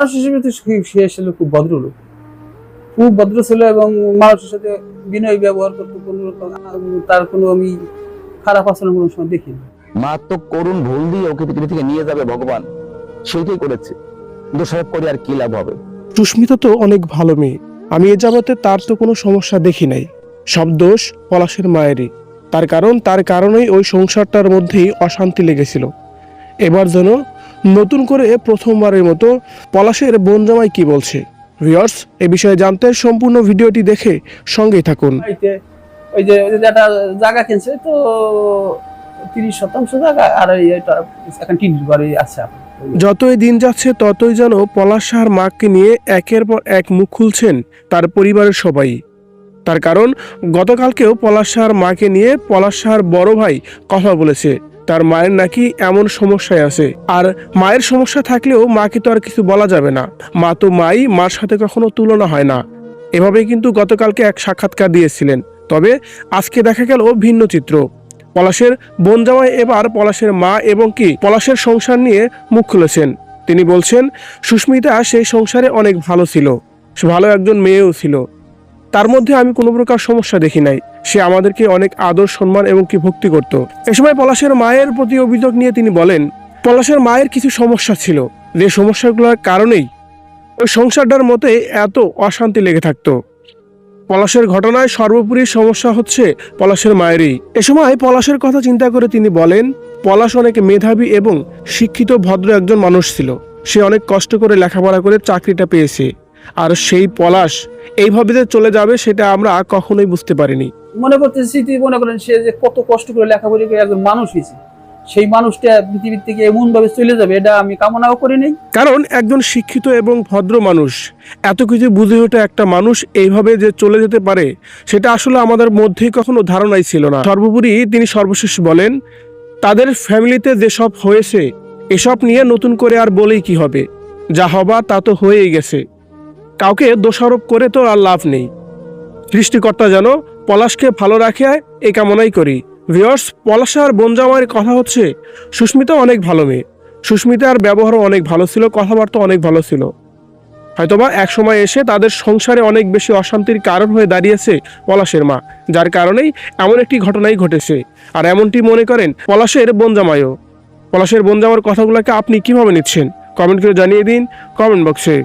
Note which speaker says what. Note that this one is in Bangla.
Speaker 1: মানুষ হিসেবে তো সে- ছিল খুব ভদ্র লোক খুব ভদ্র ছিল এবং মানুষের সাথে বিনয় ব্যবহার করতো কোনো তার কোনো আমি খারাপ আচরণ কোনো সময় দেখিনি।
Speaker 2: মারাত্মক করুণ ভুল দিয়ে ওকে পৃথিবী থেকে নিয়ে যাবে ভগবান। সেইটাই করেছে। দোষারোপ করে আর কি লাভ হবে?
Speaker 3: সুস্মিতা তো অনেক ভালো মেয়ে। আমি এ যাবতে তার তো কোনো সমস্যা দেখি নাই। সব দোষ পলাশের মায়েরই। তার কারণ তার কারণেই ওই সংসারটার মধ্যেই অশান্তি লেগেছিল। এবার যেন নতুন করে প্রথমবারের মতো পলাশের বোন জামাই কি বলছে? ভিউয়ার্স এ বিষয়ে জানতে সম্পূর্ণ ভিডিওটি দেখে সঙ্গেই থাকুন।
Speaker 1: ওই যে একটা জায়গা কিনছে তো তিরিশ শতাংশ জায়গা আর এখন টিনির ঘরে আছে
Speaker 3: যতই দিন যাচ্ছে ততই যেন পলাশ সাহার মাকে নিয়ে একের পর এক মুখ খুলছেন তার পরিবারের সবাই। তার কারণ গতকালকেও পলাশ সাহার মাকে নিয়ে পলাশ সাহার বড় ভাই কথা বলেছে। তার মায়ের নাকি এমন সমস্যায় আছে। আর মায়ের সমস্যা থাকলেও মাকে তো আর কিছু বলা যাবে না। মা তো মাই, মার সাথে কখনো তুলনা হয় না। এভাবে কিন্তু গতকালকে এক সাক্ষাৎকার দিয়েছিলেন। তবে আজকে দেখা গেল ভিন্ন চিত্র। পলাশের বোন এবার পলাশের মা এবং কি পলাশের সংসার নিয়ে মুখ খুলেছেন। তিনি বলছেন, সুস্মিতা সেই সংসারে অনেক ভালো ছিল। ভালো একজন মেয়েও ছিল। তার মধ্যে আমি কোনো প্রকার সমস্যা দেখি নাই। সে আমাদেরকে অনেক আদর, সম্মান এবং কি ভক্তি করত। এ সময় পলাশের মায়ের প্রতি অভিযোগ নিয়ে তিনি বলেন, পলাশের মায়ের কিছু সমস্যা ছিল। যে সমস্যাগুলোর কারণেই ওই সংসারটার মতে এত অশান্তি লেগে থাকতো। পলাশের ঘটনায় সর্বোপরি সমস্যা হচ্ছে পলাশের মায়েরই। এ সময় পলাশের কথা চিন্তা করে তিনি বলেন, পলাশ অনেক মেধাবী এবং শিক্ষিত, ভদ্র একজন মানুষ ছিল। সে অনেক কষ্ট করে লেখাপড়া করে চাকরিটা পেয়েছে। আর সেই পলাশ এইভাবে যে চলে যাবে সেটা আমরা কখনোই বুঝতে পারিনি।
Speaker 1: মনে করতেছি স্মৃতি মনে করেন সে যে কত কষ্ট করে লেখাপড়ি করে একজন মানুষ হয়েছে। সেই মানুষটা পৃথিবীর থেকে এমন ভাবে চলে যাবে এটা আমি কামনাও করি নাই।
Speaker 3: কারণ একজন শিক্ষিত এবং ভদ্র মানুষ এত কিছু বুঝে ওঠা একটা মানুষ এইভাবে যে চলে যেতে পারে সেটা আসলে আমাদের মধ্যেই কখনো ধারণাই ছিল না। সর্বোপরি তিনি সর্বশেষ বলেন তাদের ফ্যামিলিতে যেসব হয়েছে এসব নিয়ে নতুন করে আর বলেই কি হবে? যা হবা তা তো হয়েই গেছে। কাউকে দোষারোপ করে তো আর লাভ নেই। সৃষ্টিকর্তা যেন পলাশকে ভালো রাখে এ কামনাই করি। ভিওর্স পলাশ আর বনজামাইয়ের কথা হচ্ছে, সুস্মিতা অনেক ভালো মেয়ে। সুস্মিতার ব্যবহারও অনেক ভালো ছিল, কথাবার্তা অনেক ভালো ছিল। হয়তোবা এক সময় এসে তাদের সংসারে অনেক বেশি অশান্তির কারণ হয়ে দাঁড়িয়েছে পলাশের মা, যার কারণেই এমন একটি ঘটনাই ঘটেছে। আর এমনটি মনে করেন পলাশের বনজামাইও পলাশের বনজামার কথাগুলোকে আপনি কীভাবে নিচ্ছেন? কমেন্ট করে জানিয়ে দিন, কমেন্ট বক্সে।